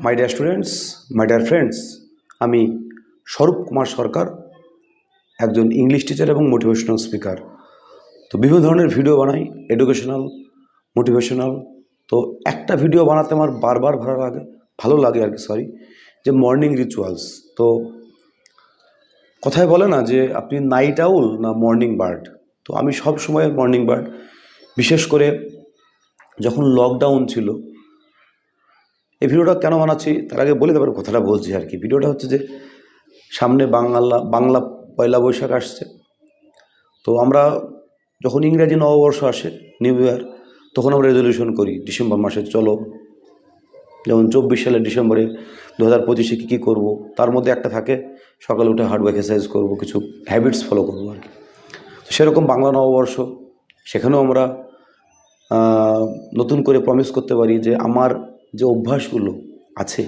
My dear students my dear friends আমি স্বরূপ কুমার সরকার, একজন English teacher এবং মোটিভেশনাল স্পিকার তো বিভিন্ন ধরনের ভিডিও বানাই এডুকেশনাল মোটিভেশনাল তো একটা ভিডিও বানাতে আমার বারবার ভালো লাগে ভালো লাগে আর কি সরি যে মর্নিং রিচুয়ালস তো কথায় বলে না যে আপনি নাইট আউল না মর্নিং বার্ড তো আমি সব সময় মর্নিং বার্ড বিশেষ করে যখন লকডাউন ছিল এই ভিডিওটা কেন বানাচ্ছি, তার আগে বলে দেবার কথাটা বলছি আর কি। ভিডিওটা হচ্ছে যে, সামনে বাংলা বাংলা পয়লা বৈশাখ আসছে। তো আমরা যখন ইংরাজি নববর্ষ আসে নিউ ইয়ার তখন আমরা রেজলিউশন করি ডিসেম্বর মাসে, চলো। যেমন চব্বিশ সালের ডিসেম্বরে দু হাজার পঁচিশে কী কী করব, তার মধ্যে একটা থাকে, সকালে উঠে হার্ড এক্সারসাইজ করব, কিছু হ্যাবিটস ফলো করব আর কি। তো সেরকম বাংলা নববর্ষ, সেখানেও আমরা নতুন করে প্রমিস করতে পারি যে আমার যে অভ্যাসগুলো আছে,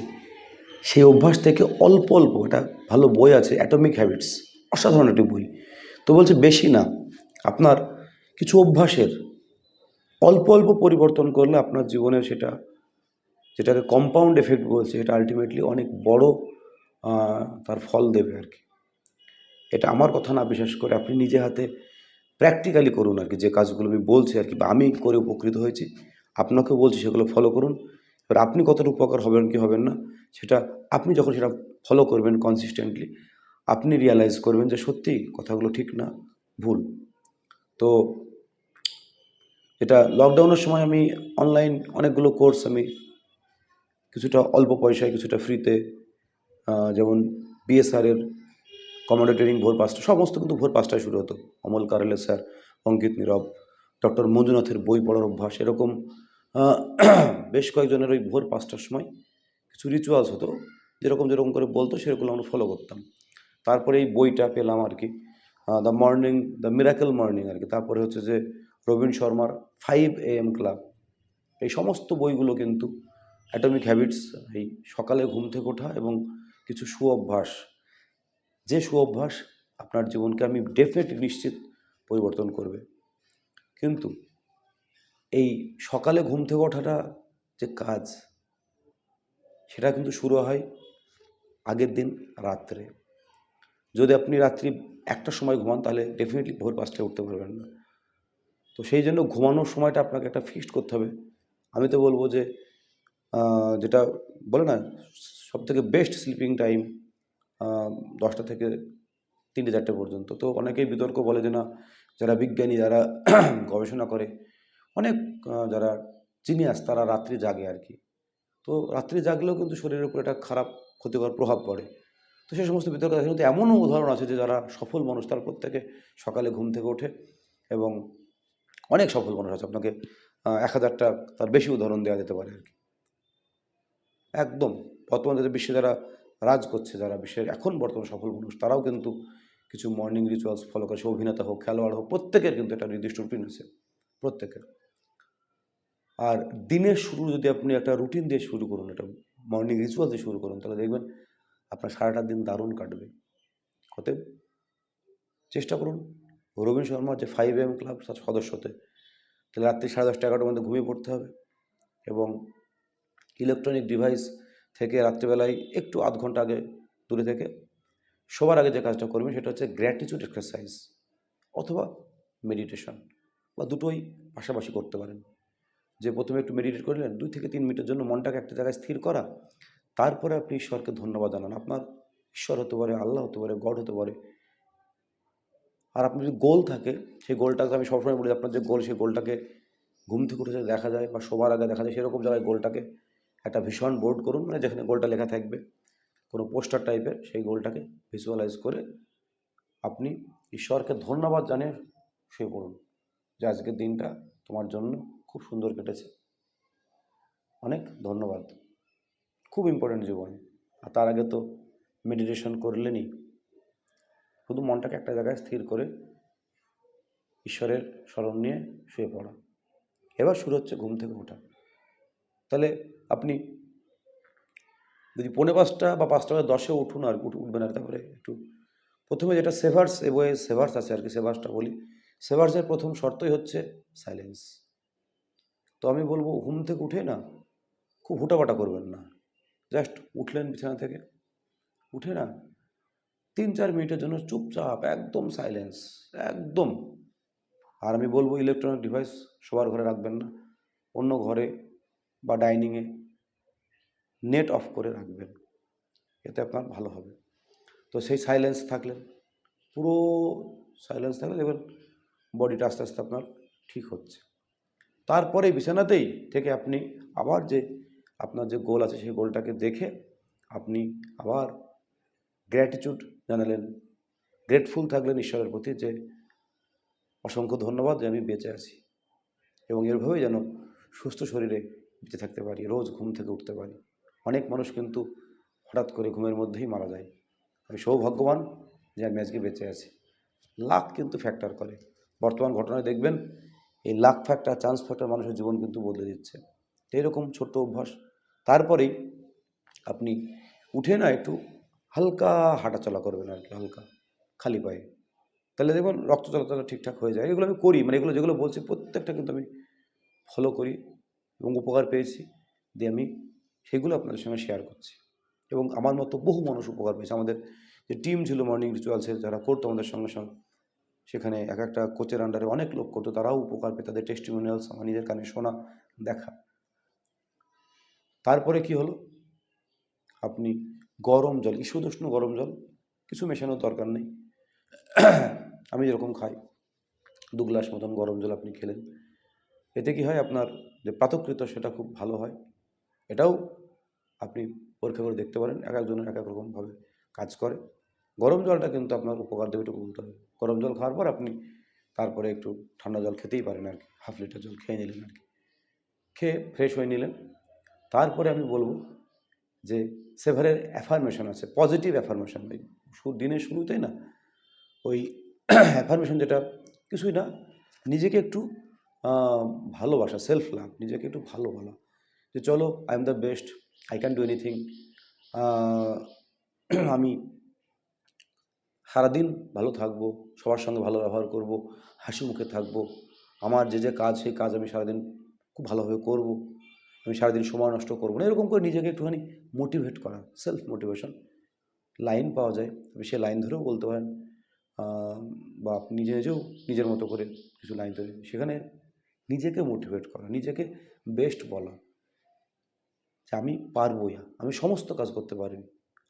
সেই অভ্যাস থেকে অল্প অল্প একটা ভালো বই আছে অ্যাটমিক হ্যাবিটস অসাধারণ একটি বই। তো বলছে বেশি না, আপনার কিছু অভ্যাসের অল্প অল্প পরিবর্তন করলে আপনার জীবনের সেটা, যেটাকে কম্পাউন্ড এফেক্ট বলছে এটা আলটিমেটলি অনেক বড় তার ফল দেবে আর কি। এটা আমার কথা না, বিশেষ করে আপনি নিজে হাতে প্র্যাকটিক্যালি করুন আর কি, যে কাজগুলো আমি বলছি আর কি, বা আমি করে উপকৃত হয়েছি, আপনাকেও বলছি সেগুলো ফলো করুন। এবার আপনি কতটা উপকার হবেন কি হবেন না, সেটা আপনি যখন সেটা ফলো করবেন কনসিস্টেন্টলি আপনি রিয়ালাইজ করবেন যে সত্যি কথাগুলো ঠিক না, ভুল। তো এটা লকডাউনের সময় আমি অনলাইন অনেকগুলো কোর্স আমি কিছুটা অল্প পয়সায়, কিছুটা ফ্রিতে যেমন বিএসআরের কমান্ডো ট্রেনিং ভোর পাঁচটা, সমস্ত কিন্তু ভোর পাঁচটায় শুরু হতো। অমল কারেলে স্যার অঙ্কিত নীরব ডক্টর মঞ্জুনাথের বই পড়ার অভ্যাস, এরকম বেশ কয়েকজনের ওই ভোর পাঁচটার সময় কিছু রিচুয়ালস হতো। যেরকম যেরকম করে বলতো, সেরকম আমরা ফলো করতাম। তারপরে এই বইটা পেলাম আর কি। The morning the miracle morning আর কি। তারপরে হচ্ছে যে রবীন শর্মার ফাইভ এ এম ক্লাব এই সমস্ত বইগুলো কিন্তু অ্যাটমিক হ্যাবিটস এই সকালে ঘুম থেকে ওঠা এবং কিছু সুঅভ্যাস। যে সুঅভ্যাস আপনার জীবনকে আমি ডেফিনেটলি নিশ্চিত পরিবর্তন করবে। কিন্তু এই সকালে ঘুম থেকে ওঠাটা যে কাজ, সেটা কিন্তু শুরু হয় আগের দিন রাত্রে। যদি আপনি রাত্রি একটা সময় ঘুমান, তাহলে ডেফিনেটলি ভোর পাঁচটায় উঠতে পারবেন না। তো সেই জন্য ঘুমানোর সময়টা আপনাকে একটা ফিক্সড করতে হবে। আমি তো বলব যে যেটা বলে না সব থেকে বেস্ট স্লিপিং টাইম দশটা থেকে তিনটে, চারটে পর্যন্ত। তো অনেকেই বিতর্ক বলে যে না, যারা বিজ্ঞানী, যারা গবেষণা করে অনেক যারা জিনিয়াস তারা রাত্রি জাগে আর কি। তো রাত্রি জাগলেও কিন্তু শরীরের উপর একটা খারাপ ক্ষতিকর প্রভাব পড়ে। তো সে সমস্ত বিতর্ক আছে কিন্তু এমনও উদাহরণ আছে যে যারা সফল মানুষ তার প্রত্যেকে সকালে ঘুম থেকে ওঠে এবং অনেক সফল মানুষ আছে। আপনাকে এক হাজারটা তার বেশি উদাহরণ দেওয়া যেতে পারে আর কি। একদম, বর্তমান যাদের বিশ্বে যারা রাজ করছে, যারা বিশ্বের এখন বর্তমান সফল মানুষ, তারাও কিন্তু কিছু মর্নিং রিচুয়ালস ফলো করে। সে অভিনেতা হোক, খেলোয়াড় হোক, প্রত্যেকের কিন্তু একটা নির্দিষ্ট রুটিন আছে। প্রত্যেকের। আর দিনের শুরু যদি আপনি একটা রুটিন দিয়ে শুরু করুন, একটা মর্নিং রিচুয়াল দিয়ে শুরু করুন, তাহলে দেখবেন আপনার সারাটা দিন দারুণ কাটবে। অতএব চেষ্টা করুন। রবীন শর্মার যে ফাইভ এম ক্লাব তার সদস্য হতে তাহলে রাত্রি সাড়ে দশটা এগারোটার মধ্যে ঘুমিয়ে পড়তে হবে এবং ইলেকট্রনিক ডিভাইস থেকে রাত্রিবেলায় একটু আধ ঘণ্টা আগে দূরে থেকে সবার আগে যে কাজটা করবেন, সেটা হচ্ছে গ্র্যাটিচিউড এক্সারসাইজ অথবা মেডিটেশন বা দুটোই পাশাপাশি করতে পারেন। যে প্রথমে একটু মেডিটেট করলেন দুই থেকে তিন মিনিটের জন্য মনটাকে একটা জায়গায় স্থির করা। তারপরে আপনি ঈশ্বরকে ধন্যবাদ জানান। আপনার ঈশ্বর হতে পারে, আল্লাহ হতে পারে, গড হতে পারে। আর আপনার যদি গোল থাকে, সেই গোলটাকে আমি সবসময় বলি, আপনার যে গোল, সেই গোলটাকে ঘুম থেকে উঠে দেখা যায় বা সবার আগে দেখা যায়, সেরকম জায়গায় গোলটাকে একটা ভীষণ বোর্ড করুন মানে যেখানে গোলটা লেখা থাকবে, কোনো পোস্টার টাইপের সেই গোলটাকে ভিজুয়ালাইজ করে আপনি ঈশ্বরকে ধন্যবাদ জানিয়ে শুয়ে পড়ুন। যে আজকের দিনটা তোমার জন্য খুব সুন্দর কেটেছে। অনেক ধন্যবাদ। খুব ইম্পর্ট্যান্ট জীবনে। আর তার আগে তো মেডিটেশন করলেনই। শুধু মনটাকে একটা জায়গায় স্থির করে ঈশ্বরের স্মরণ নিয়ে শুয়ে পড়া। এবার শুরু হচ্ছে ঘুম থেকে ওঠা। তাহলে আপনি যদি পৌনে পাঁচটা বা পাঁচটা দশে উঠুন আর উঠ- উঠবেন আর তারপরে একটু প্রথমে যেটা সেভার্স এ বইয়ে সেভার্স আছে আর কি সেভার্সটা বলি। সেভার্সের প্রথম শর্তই হচ্ছে সাইলেন্স তো আমি বলব ঘুম থেকে উঠে না খুব হুটাপাটা করবেন না। জাস্ট উঠলেন বিছানা থেকে। উঠে না তিন চার মিনিটের জন্য চুপচাপ একদম সাইলেন্স একদম। আর আমি বলব ইলেকট্রনিক ডিভাইস সবার ঘরে রাখবেন না। অন্য ঘরে বা ডাইনিংয়ে নেট অফ করে রাখবেন। এতে আপনার ভালো হবে। তো সেই সাইলেন্স থাকলেন, পুরো সাইলেন্স থাকলে দেখবেন বডিটা আস্তে আস্তে আপনার ঠিক হচ্ছে। তারপরে বিছানাতেই থেকে আপনি আবার যে আপনার যে গোল আছে সেই গোলটাকে দেখে আপনি আবার গ্র্যাটিটিউড জানালেন। গ্রেটফুল থাকলেন ঈশ্বরের প্রতি যে অসংখ্য ধন্যবাদ যে আমি বেঁচে আছি এবং এরভাবেই যেন সুস্থ শরীরে বেঁচে থাকতে পারি, রোজ ঘুম থেকে উঠতে পারি। অনেক মানুষ কিন্তু হঠাৎ করে ঘুমের মধ্যেই মারা যায়। আমি সৌভাগ্যবান যে আমি আজকে বেঁচে আছি। লাক কিন্তু ফ্যাক্টর করে। বর্তমান ঘটনায় দেখবেন এই লাক ফ্যাক্টর চান্স ফ্যাক্টর মানুষের জীবন কিন্তু বদলে দিচ্ছে। তো এরকম ছোট্ট অভ্যাস। তারপরেই আপনি উঠে না একটু হালকা হাঁটাচলা করবেন আর কি হালকা, খালি পায়ে। তাহলে দেখবেন রক্ত চলাচল ঠিকঠাক হয়ে যায়। এগুলো আমি করি মানে এগুলো যেগুলো বলছি প্রত্যেকটা কিন্তু আমি ফলো করি এবং উপকার পেয়েছি দিয়ে আমি সেগুলো আপনাদের সঙ্গে শেয়ার করছি। এবং আমার মতো বহু মানুষ উপকার পেয়েছে। আমাদের যে টিম ছিল মর্নিং রিচুয়ালসের যারা করতো আমাদের সঙ্গে সঙ্গে। সেখানে এক একটা কোচের আন্ডারে অনেক লোক করতো, তারাও উপকার পেয়ে তাদের টেস্টিমোনিয়ালস আমার নিজের কানে শোনা, দেখা। তারপরে কি হলো? আপনি গরম জল ঈষদুষ্ণ গরম জল, কিছু মেশানোর দরকার নেই। আমি যেরকম খাই, দু গ্লাস মতন গরম জল আপনি খেলেন। এতে কি হয়? আপনার যে প্রাতকৃত সেটা খুব ভালো হয়। এটাও আপনি পরীক্ষা করে দেখতে পারেন, এক একজনের এক এক রকমভাবে কাজ করে। গরম জলটা কিন্তু আপনার উপকার দেবে, এটুকু বলতে হবে। গরম জল খাওয়ার পর আপনি তারপরে একটু ঠান্ডা জল খেতেই পারেন আর কি, হাফ লিটার জল খেয়ে নিলেন আর কি। খেয়ে ফ্রেশ হয়ে নিলেন। তারপরে আমি বলব যে সেভারের অ্যাফার্মেশন আছে পজিটিভ অ্যাফার্মেশন ওই দিনের শুরুতেই না, ওই অ্যাফার্মেশন যেটা কিছুই না, নিজেকে একটু ভালোবাসা সেলফ লাভ নিজেকে একটু ভালো বলা। যে চলো I am the best I can do anything আমি সারাদিন ভালো থাকব, সবার সঙ্গে ভালো ব্যবহার করব, হাসি মুখে থাকব। আমার যে যে কাজ, সেই কাজ আমি সারাদিন খুব ভালোভাবে করব। আমি সারাদিন সময় নষ্ট করব না। এরকম করে নিজেকে একটুখানি মোটিভেট করা সেলফ মোটিভেশন লাইন পাওয়া যায়। আপনি সে লাইন ধরেও বলতে পারেন বা আপনি নিজে নিজেও নিজের মতো করে কিছু লাইন ধরে। সেখানে নিজেকে মোটিভেট করা, নিজেকে বেস্ট বলা। যে আমি পারবোই আমি সমস্ত কাজ করতে পারি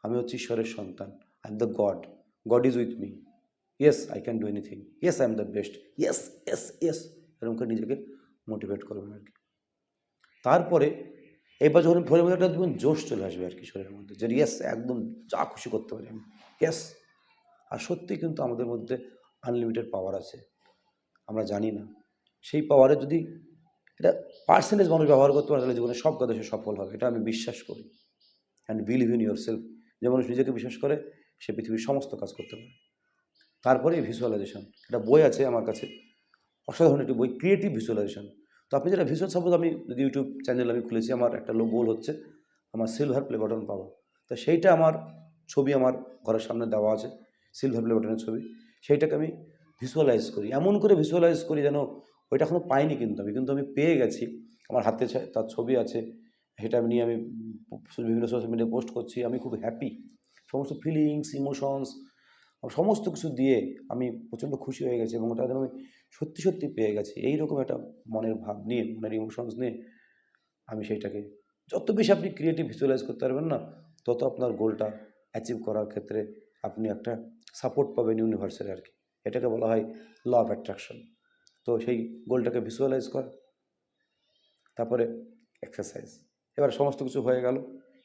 আমি হচ্ছে ঈশ্বরের সন্তান I am the God God is with me yes I can do anything yes I am the best yes yes yes এরকম করে নিজেকে মোটিভেট করবেন আর কি। তারপরে এবার যখন ভোরের মধ্যে একটা দেখবেন জোশ চলে আসবে আর কি শরীরের মধ্যে। যে ইয়েস একদম যা খুশি করতে পারি আমি। ইয়েস আর সত্যি কিন্তু আমাদের মধ্যে আনলিমিটেড পাওয়ার আছে। আমরা জানি না। সেই পাওয়ারে যদি এটা পার্সেন্টেজ মানুষ ব্যবহার করতে পারে, তাহলে জীবনে সব কাজে সে সফল হবে। এটা আমি বিশ্বাস করি। And believe in yourself যে মানুষ নিজেকে বিশ্বাস করে সে পৃথিবীর সমস্ত কাজ করতে পারে। তারপরে ভিজুয়ালাইজেশন একটা বই আছে আমার কাছে, অসাধারণ একটি বই ক্রিয়েটিভ ভিজুয়ালাইজেশন তো আপনি যেটা ভিজুয়াল সাপোজ আমি যদি ইউটিউব চ্যানেল আমি খুলেছি, আমার একটা লো গোল হচ্ছে, আমার সিলভার প্লে বাটন পাওয়া। তো সেইটা আমার ছবি আমার ঘরের সামনে দেওয়া আছে সিলভার প্লে বাটনের ছবি। সেইটাকে আমি ভিজুয়ালাইজ করি। এমন করে ভিজুয়ালাইজ করি যেন ওইটা এখনও পাইনি কিন্তু আমি কিন্তু আমি পেয়ে গেছি। আমার হাতে তার ছবি আছে, সেটা নিয়ে আমি বিভিন্ন সোশ্যাল মিডিয়ায় পোস্ট করছি, আমি খুব হ্যাপি সমস্ত ফিলিংস ইমোশনস সমস্ত কিছু দিয়ে আমি প্রচণ্ড খুশি হয়ে গেছি এবং যেন আমি সত্যি সত্যি পেয়ে গেছি। এইরকম একটা মনের ভাব নিয়ে, মনের ইমোশনস নিয়ে আমি সেইটাকে, যত বেশি আপনি ক্রিয়েটিভ ভিজুয়ালাইজ করতে পারবেন না, তত আপনার গোলটা অ্যাচিভ করার ক্ষেত্রে আপনি একটা সাপোর্ট পাবেন ইউনিভার্সের আর কি। এটাকে বলা হয় ল অফ অ্যাট্রাকশন তো সেই গোলটাকে ভিজুয়ালাইজ করা, তারপরে এক্সারসাইজ এবার সমস্ত কিছু হয়ে গেল।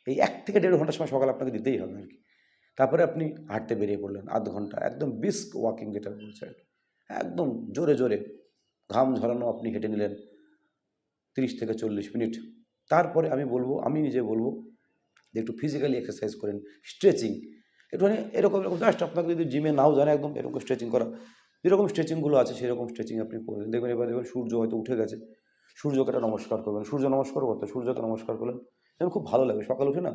এই এক থেকে দেড় ঘণ্টা সময় সকালে আপনাকে দিতেই হবে আর কি। তারপরে আপনি হাঁটতে বেরিয়ে পড়লেন আধ ঘণ্টা, একদম বিস্ক ওয়াকিং যেটা বলছে আর একদম জোরে জোরে ঘাম ঝরানো আপনি হেঁটে নিলেন তিরিশ থেকে চল্লিশ মিনিট। তারপরে আমি বলব, আমি নিজে বলব যে একটু ফিজিক্যালি এক্সারসাইজ করেন স্ট্রেচিং একটুখানি এরকম এরকম জাস্ট আপনাকে যদি জিমে নাও জানে একদম এরকম স্ট্রেচিং করা, যেরকম স্ট্রেচিংগুলো আছে সেরকম স্ট্রেচিং আপনি করবেন। দেখবেন এবার দেখবেন সূর্য হয়তো উঠে গেছে, সূর্যকে একটা নমস্কার করবেন, সূর্য নমস্কার করতে সূর্যকে নমস্কার করলেন যেমন খুব ভালো লাগে, সকালে উঠে না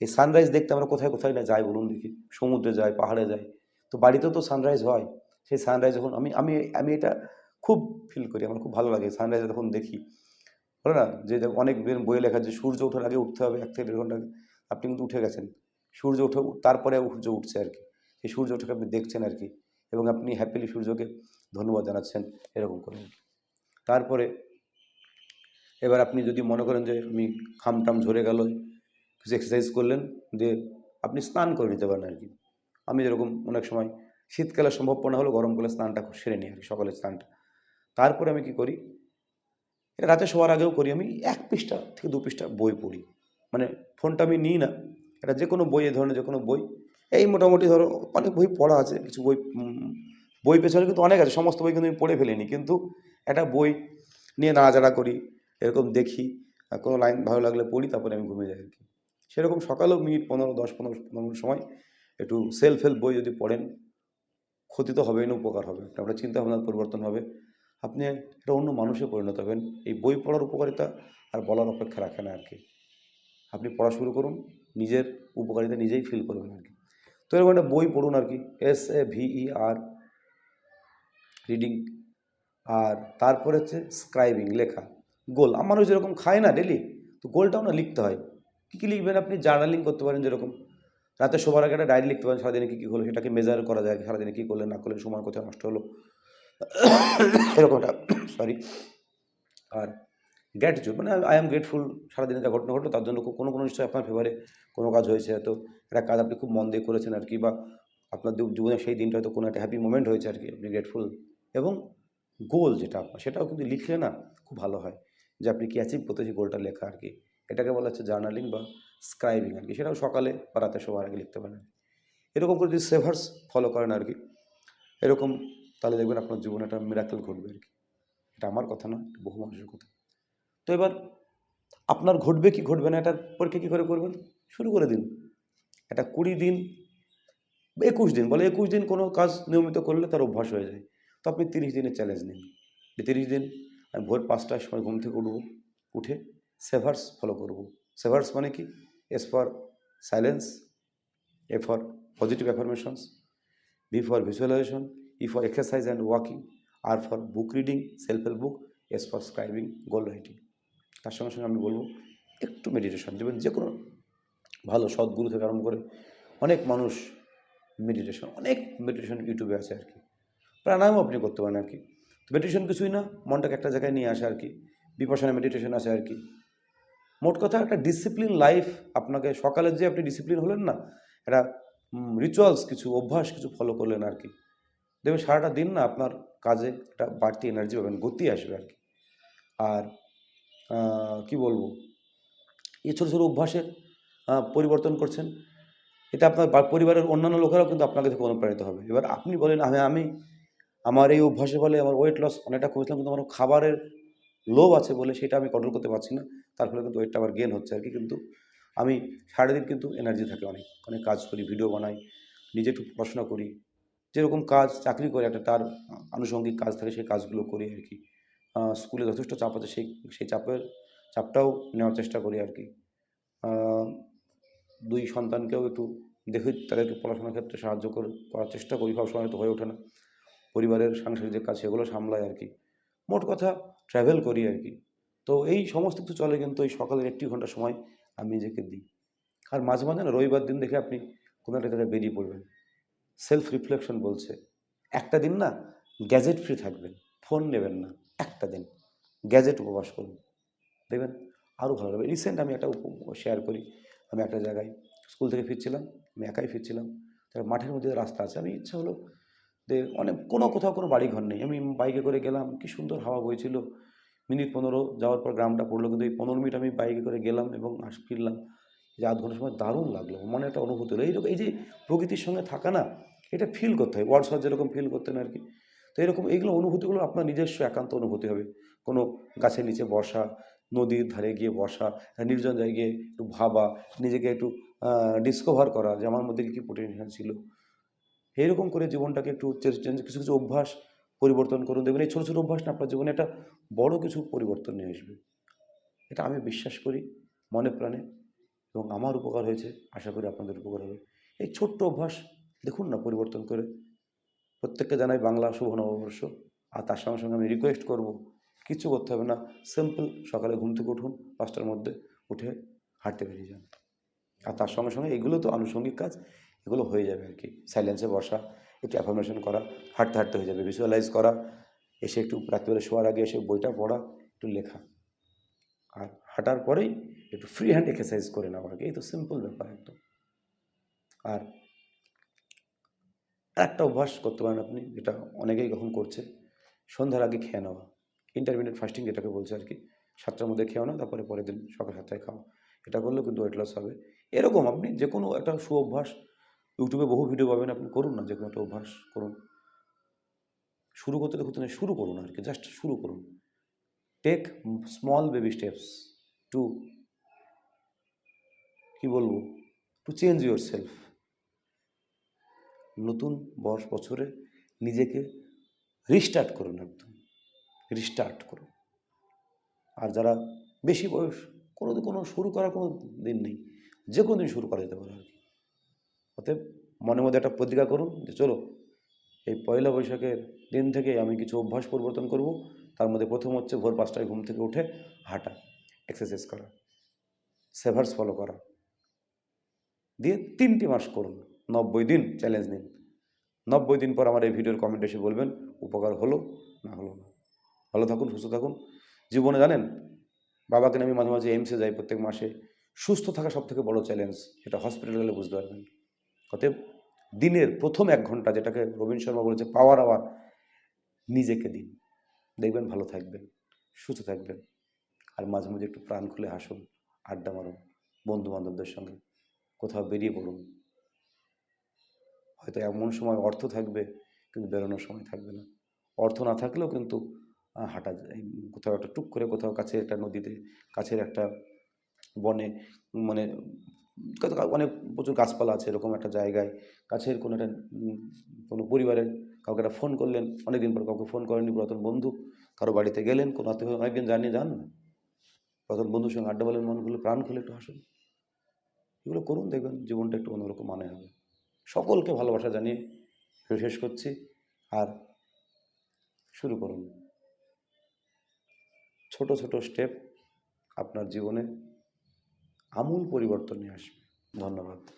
এই সানরাইজ দেখতে আমরা কোথায় কোথায় না যাই বলুন দেখি। সমুদ্রে যাই, পাহাড়ে যাই। তো বাড়িতেও তো সানরাইজ হয়। সেই সানরাইজ যখন আমি আমি আমি এটা খুব ফিল করি, আমার খুব ভালো লাগে। সানরাইজ যখন দেখি, বলে না যে অনেক বইয়ে লেখা যে সূর্য ওঠার আগে উঠতে হবে, এক থেকে দেড় ঘণ্টা আপনি কিন্তু উঠে গেছেন। সূর্য উঠে, তারপরে সূর্য উঠছে আর কি। সেই সূর্য ওঠাকে আপনি দেখছেন আর কি। এবং আপনি হ্যাপিলি সূর্যকে ধন্যবাদ জানাচ্ছেন, এরকম করে। তারপরে এবার আপনি যদি মনে করেন যে আমি খামটাম ঝরে গেল কিছু এক্সারসাইজ করলেন, দিয়ে আপনি স্নান করে নিতে পারেন আর কি আমি যেরকম অনেক সময় শীতকালে সম্ভবপর না হলেও গরমকালে স্নানটা সেরে নিই আর কি, সকালের স্নানটা। তারপরে আমি কি করি, এটা রাতে শোয়ার আগেও করি আমি, এক পৃষ্ঠা থেকে দু পৃষ্ঠা বই পড়ি। মানে ফোনটা আমি নিই না, এটা যে কোনো বই, এ ধরনের যে কোনো বই। এই মোটামুটি ধরো অনেক বই পড়া আছে, কিছু বই বই পেছনে কিন্তু অনেক আছে, সমস্ত বই কিন্তু আমি পড়ে ফেলিনি। কিন্তু একটা বই নিয়ে নাড়াচাড়া করি, এরকম দেখি কোনো লাইন ভালো লাগলে পড়ি, তারপরে আমি ঘুমিয়ে যাই আর কি। সেরকম সকালেও মিনিট পনেরো, দশ পনেরো পনেরো সময় একটু সেলফ হেল্প বই যদি পড়েন, ক্ষতি তো হবেই না, উপকার হবে। আপনার চিন্তা ভাবনার পরিবর্তন হবে। আপনি একটা অন্য মানুষে পরিণত হবেন। এই বই পড়ার উপকারিতা আর বলার অপেক্ষা রাখে না আর কি আপনি পড়া শুরু করুন, নিজের উপকারিতা নিজেই ফিল করবেন আর কি তো এরকম একটা বই পড়ুন আর কি এস এ ভিই আর রিডিং আর তারপরে হচ্ছে স্ক্রাইবিং লেখা। গোল। আমার ওই যেরকম খায় না ডেলি তো গোলটাও না লিখতে হয়। কী কী লিখবেন আপনি? জার্নালিং করতে পারেন যেরকম। রাতে শোবার আগে একটা ডায়েরি লিখতে পারেন, সারাদিনে কী কী হলো সেটাকে মেজার করা যায়, সারাদিনে কী করলেন না করলেন সময় কোথায় নষ্ট হলো। এরকম একটা সরি আর গ্র্যাটিটিউড মানে আই এম গ্রেটফুল সারাদিনে যা ঘটনা ঘটলো, তার জন্য কোনো কোনো নিশ্চয়ই আপনার ফেভারে কোনো কাজ হয়েছে। হয়তো একটা কাজ আপনি খুব মন দিয়ে করেছেন আর কি, বা আপনার জীবনে সেই দিনটা হয়তো কোনো একটা হ্যাপি মোমেন্ট হয়েছে আর কি, আপনি গ্রেটফুল এবং গোল যেটা আপনার সেটাও কিন্তু লিখলে না খুব ভালো হয় যে আপনি কি অ্যাচিভ করতে সেই গোলটা লেখা আর কি। এটাকে বলা হচ্ছে জার্নালিং বা স্ক্রাইবিং আর কি। সেটাও সকালে বা রাতে শোবার আগে লিখতে পারেন। এরকম করে যদি সেভার্স ফলো করেন আর কি, এরকম, তাহলে দেখবেন আপনার জীবনে একটা মিরাকেল ঘটবে আর কি। এটা আমার কথা না এটা বহু মানুষের কথা। তো এবার আপনার ঘটবে কি ঘটবে না, এটার পরীক্ষা কী করে করবেন? শুরু করে দিন। এটা কুড়ি দিন, একুশ দিন, বলে একুশ দিন কোনো কাজ নিয়মিত করলে তার অভ্যাস হয়ে যায়। তো আপনি তিরিশ দিনের চ্যালেঞ্জ নিন। তিরিশ দিন, আমি ভোর পাঁচটার সময় ঘুম থেকে উঠবো, উঠে সেভার্স ফলো করব। সেভার্স মানে কি? S for silence A for positive affirmations V for visualisation E for exercise and walking R for book reading self help book S for scribing goal writing তার সঙ্গে সঙ্গে আমি বলব, একটু মেডিটেশন যেমন যে কোনো ভালো সদ্গুরু থেকে আরম্ভ করে অনেক মানুষ মেডিটেশন অনেক মেডিটেশন ইউটিউবে আছে আর কি। প্রাণায়ামও আপনি করতে পারেন আর কি। মেডিটেশন কিছুই না, মনটাকে একটা জায়গায় নিয়ে আসে আর কি। বিপাশনা মেডিটেশন আছে আর কি। মোট কথা একটা ডিসিপ্লিন লাইফ আপনাকে সকালের যে আপনি ডিসিপ্লিন হলেন না, একটা রিচুয়ালস কিছু, অভ্যাস কিছু ফলো করলেন আর কি। দেখবেন সারাটা দিন না আপনার কাজে একটা বাড়তি এনার্জি পাবেন, গতি আসবে আর কি। আর কি বলব? এই ছোটো ছোটো অভ্যাসের পরিবর্তন করছেন এতে আপনার পরিবারের অন্যান্য লোকেরাও কিন্তু আপনাকে থেকে অনুপ্রাণিত হবে। এবার আপনি বলেন, আমি আমি, আমার এই অভ্যাসের ফলে আমার ওয়েট লস অনেকটা কমেছিলাম কিন্তু আমার খাবারের লোভ আছে বলে সেটা আমি কন্ট্রোল করতে পারছি না। তার ফলে কিন্তু ওয়েটটা আবার গেন হচ্ছে আর কি। কিন্তু আমি সারাদিন কিন্তু এনার্জি থাকে অনেক। অনেক কাজ করি ভিডিও বানাই, নিজে একটু পড়াশোনা করি। যেরকম কাজ, চাকরি করে একটা, তার আনুষঙ্গিক কাজ থাকে সেই কাজগুলো করি আর কি। স্কুলে যথেষ্ট চাপ আছে সেই সেই চাপের, চাপটাও নেওয়ার চেষ্টা করি আর কি। দুই সন্তানকেও একটু দেখি তাদেরকে পড়াশোনার ক্ষেত্রে সাহায্য করার চেষ্টা করি। সবসময় তো হয়ে ওঠে না। পরিবারের সাংসারিক যে কাজ, সেগুলো সামলাই আর কি। মোট কথা ট্রাভেল করি আর কি। তো এই সমস্ত কিছু চলে কিন্তু এই সকালের একটি ঘণ্টা সময় আমি নিজেকে দিই। আর মাঝে মাঝে না রবিবার দিন দেখে আপনি কোনো একটা জায়গায় বেরিয়ে পড়বেন। সেলফ রিফ্লেকশন বলছে। একটা দিন না গ্যাজেট ফ্রি থাকবেন ফোন নেবেন না, একটা দিন। গ্যাজেট উপবাস করুন। দেখবেন আরও ভালো লাগবে। রিসেন্ট আমি একটা শেয়ার করি। আমি একটা জায়গায় স্কুল থেকে ফিরছিলাম, আমি একাই ফিরছিলাম। তার মাঠের মধ্যে রাস্তা আছে, আমি ইচ্ছা হলো অনেক, কোনো কোথাও কোনো বাড়ি ঘর নেই। আমি বাইকে করে গেলাম, কি সুন্দর হাওয়া বইছিল। মিনিট পনেরো যাওয়ার পর গ্রামটা পড়ল, কিন্তু এই পনেরো মিনিট আমি বাইকে করে গেলাম এবং আস ফিরলাম। যে আধ ঘণ্টার সময় দারুণ লাগল মনে একটা অনুভূতি হলো। এইরকম, এই যে প্রকৃতির সঙ্গে থাকা না, এটা ফিল করতে হয়। ওয়ার্ডসর যেরকম ফিল করতেন আর কি। তো এরকম এইগুলো অনুভূতিগুলো আপনার নিজস্ব একান্ত অনুভূতি হবে। কোনো গাছের নিচে বসা, নদীর ধারে গিয়ে বসা নির্জন জায়গায় একটু ভাবা, নিজেকে একটু ডিসকভার করা, যে আমার মধ্যে কী পোটেনশিয়াল ছিল। এইরকম করে জীবনটাকে একটু চেঞ্জ কিছু কিছু অভ্যাস পরিবর্তন করুন। দেখবেন এই ছোটো ছোটো অভ্যাস না, আপনার জীবনে একটা বড় কিছু পরিবর্তন নিয়ে আসবে। এটা আমি বিশ্বাস করি, মনে প্রাণে এবং আমার উপকার হয়েছে, আশা করি আপনাদের উপকার হবে। এই ছোট্ট অভ্যাস দেখুন না পরিবর্তন করে। প্রত্যেককে জানাই বাংলা শুভ নববর্ষ। আর তার সঙ্গে সঙ্গে আমি রিকোয়েস্ট করব কিচ্ছু করতে হবে না। সিম্পল সকালে ঘুম থেকে উঠুন, পাঁচটার মধ্যে উঠে হাঁটতে বেরিয়ে যান। আর তার সঙ্গে সঙ্গে এগুলো তো আনুষঙ্গিক কাজ। এগুলো হয়ে যাবে আর কি। সাইলেন্সে বসা, একটু অ্যাফার্মেশন করা, হাঁটতে হাঁটতে হয়ে যাবে। ভিজুয়ালাইজ করা, এসে একটু রাত্রিবেলা শোয়ার আগে এসে বইটা পড়া, একটু লেখা। আর হাঁটার পরেই একটু ফ্রি হ্যান্ড এক্সারসাইজ করে নেওয়া আর কি এই তো সিম্পল ব্যাপার একদম। আর একটা অভ্যাস করতে পারেন আপনি, যেটা অনেকেই কখন করছে, সন্ধ্যার আগে খেয়ে নেওয়া। ইন্টারমিডিয়েট ফাস্টিং যেটাকে বলছে আর কি। সাতটার মধ্যে খেয়েও না তারপরে পরের দিন সকাল সাতটায় খাওয়া এটা করলেও কিন্তু ওয়েট লস হবে। এরকম আপনি যে কোনো একটা সু অভ্যাস ইউটিউবে বহু ভিডিও পাবেন, আপনি করুন না যে কোনো একটা অভ্যাস করুন। শুরু করতে দেখতে না শুরু করুন আর কি জাস্ট শুরু করুন। Take small baby steps to কি বলব টু চেঞ্জ ইউর সেলফ নতুন বর্ষ বছরে নিজেকে রিস্টার্ট করুন একদম রিস্টার্ট করুন। আর যারা বেশি বয়স, কোনো কোনো শুরু করার কোনো দিন নেই যে কোনো দিন শুরু করা যেতে পারে আর কি। অতএব মনের মধ্যে একটা প্রতিজ্ঞা করুন যে চলো, এই পয়লা বৈশাখের দিন থেকে আমি কিছু অভ্যাস পরিবর্তন করব। তার মধ্যে প্রথম হচ্ছে ভোর পাঁচটায় ঘুম থেকে উঠে হাঁটা এক্সারসাইজ করা সেভার্স ফলো করা। দিয়ে তিনটি মাস করুন, নব্বই দিন চ্যালেঞ্জ নিন। নব্বই দিন পর আমার এই ভিডিওর কমেন্ট এসে বলবেন, উপকার হলো না হলো না? ভালো থাকুন, সুস্থ থাকুন। জীবনে জানেন, বাবাকে আমি মাঝে মাঝে এইমসে যাই প্রত্যেক মাসে। সুস্থ থাকা সব থেকে বড় চ্যালেঞ্জ সেটা হসপিটালে গেলে বুঝতে পারবেন। অতএব দিনের প্রথম এক ঘণ্টা যেটাকে রবীন্দ্র শর্মা বলেছে, পাওয়ার আওয়ার নিজেকে দিন। দেখবেন ভালো থাকবেন, সুস্থ থাকবেন, আর মাঝে মাঝে একটু প্রাণ খুলে হাসুন, আড্ডা মারুন বন্ধু বান্ধবদের সঙ্গে কোথাও বেরিয়ে পড়ুন। হয়তো এমন সময় অর্থ থাকবে, কিন্তু বেরোনোর সময় থাকবে না। অর্থ না থাকলেও কিন্তু হাঁটা যায়। কোথাও একটা টুক করে কোথাও কাছে একটা নদীতে, কাছের একটা বনে মানে অনেক প্রচুর গাছপালা আছে এরকম একটা জায়গায়। কাছের কোনো একটা কোনো পরিবারের কাউকে একটা ফোন করলেন, অনেকদিন পর কাউকে ফোন করেননি, পুরাতন বন্ধু, কারও বাড়িতে গেলেন, কোনো আত্মীয় অনেকদিন জানিয়ে যান না। পুরাতন বন্ধুর সঙ্গে আড্ডা বলেন মন খুলে প্রাণ খুলে একটু হাসুন। এগুলো করুন, দেখবেন জীবনটা একটু অন্যরকম মানে হবে। সকলকে ভালোবাসা জানিয়ে শেষ করছি, আর শুরু করুন। ছোট ছোট স্টেপ আপনার জীবনে আমূল পরিবর্তন নিয়ে আসবে। ধন্যবাদ।